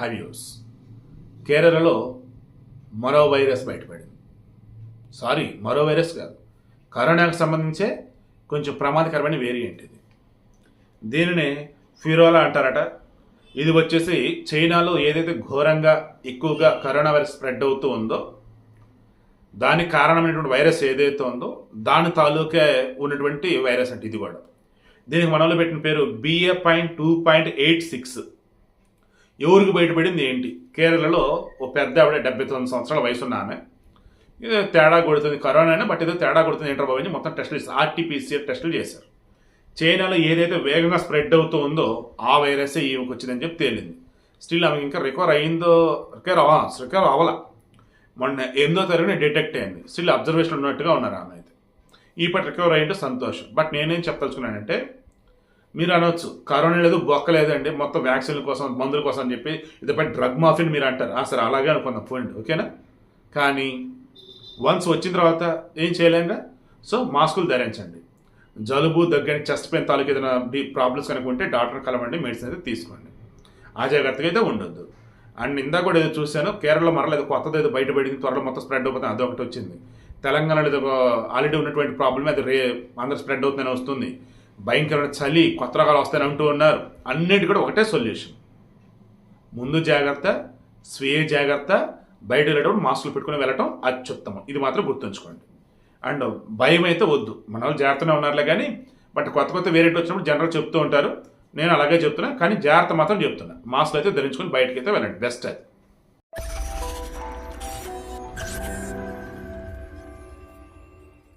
హవ్యూస్ కేరళలో మరో వైరస్ బయటపడింది. సారీ మరో వైరస్ కాదు. కరోనాకు సంబంధించే కొంచెం ప్రమాదకరమైన వేరియంట్ ఇది. దీనిని ఫిరోలా అంటారట. ఇది వచ్చేసి చైనాలో ఏదైతే ఘోరంగా ఎక్కువగా కరోనా వైరస్ స్ప్రెడ్ అవుతూ ఉందో దానికి కారణమైనటువంటి వైరస్ ఏదైతే ఉందో దాని తాలూకే ఉన్నటువంటి వైరస్ అంటే ఇది కూడా. దీనికి మనలో పెట్టిన పేరు BA point two point eight six ఎవరికి బయటపడింది ఏంటి? కేరళలో ఓ పెద్ద ఆవిడ డెబ్బై తొమ్మిది సంవత్సరాల వయసు ఉన్న ఆమె. ఏదో తేడా కొడుతుంది కరోనా అయినా బట్ ఏదో తేడా కొడుతుంది ఏంటో బాబు మొత్తం టెస్టులు చేశారు ఆర్టీపీసీఆర్ టెస్టులు చేశారు. చైనాలో ఏదైతే వేగంగా స్ప్రెడ్ అవుతూ ఉందో ఆ వైరసే ఈమెకు వచ్చిందని చెప్పి తేలింది. స్టిల్ ఆమె ఇంకా రికవర్ అయిందో రికవర్ అవ్వ రికవర్ అవ్వాల. మొన్న ఎనిమిదో తరగతి డిటెక్ట్ అయింది. స్టిల్ అబ్జర్వేషన్ ఉన్నట్టుగా ఉన్నారు ఆమె అయితే. ఈ పట్ల రికవర్ అయ్యింటే సంతోషం. బట్ నేనేం చెప్పదలుచుకున్నానంటే మీరు అనవచ్చు కరోనా లేదు బొక్క లేదండి మొత్తం వ్యాక్సిన్ల కోసం మందుల కోసం అని చెప్పి ఇదిపై డ్రగ్ మాఫిన్ మీరు అంటారు. ఆ సరే అలాగే అనుకున్నాం. ఫోన్ ఓకేనా? కానీ వన్స్ వచ్చిన తర్వాత ఏం చేయలేంగా సో మాస్కులు ధరించండి. జలుబు దగ్గర చెస్ట్ పెయిన్ తాలూకు ఏదైనా ప్రాబ్లమ్స్ కనుక ఉంటే డాక్టర్ కలవండి మెడిసిన్ అయితే తీసుకోండి. ఆ జాగ్రత్తగా అయితే ఉండొద్దు. అండ్ ఇందాక కూడా ఏదో చూశాను కేరళలో మరల ఏదో కొత్తది ఏదో బయటపడింది త్వరలో మొత్తం స్ప్రెడ్ అవుతుంది అదొకటి వచ్చింది. తెలంగాణలో ఏదో ఆల్రెడీ ఉన్నటువంటి ప్రాబ్లమ్ అది రే అందరు స్ప్రెడ్ అవుతుందని వస్తుంది. భయంకరమైన చలి కొత్త రకాలు వస్తాయని అంటూ ఉన్నారు. అన్నిటి కూడా ఒకటే సొల్యూషన్ ముందు జాగ్రత్త స్వీయ జాగ్రత్త బయట వెళ్ళేటప్పుడు మాస్కులు పెట్టుకుని వెళ్ళటం అత్యుత్తమం. ఇది మాత్రం గుర్తుంచుకోండి. అండ్ భయం అయితే వద్దు. మన వాళ్ళు జాగ్రత్తనే ఉన్నారులే కానీ బట్ కొత్త కొత్త వేరియంట్ వచ్చినప్పుడు జనరల్ చెప్తూ ఉంటారు. నేను అలాగే చెప్తున్నా కానీ జాగ్రత్త మాత్రం చెప్తున్నా. మాస్క్ అయితే ధరించుకొని బయటకి వెళ్ళండి. బెస్ట్ అది.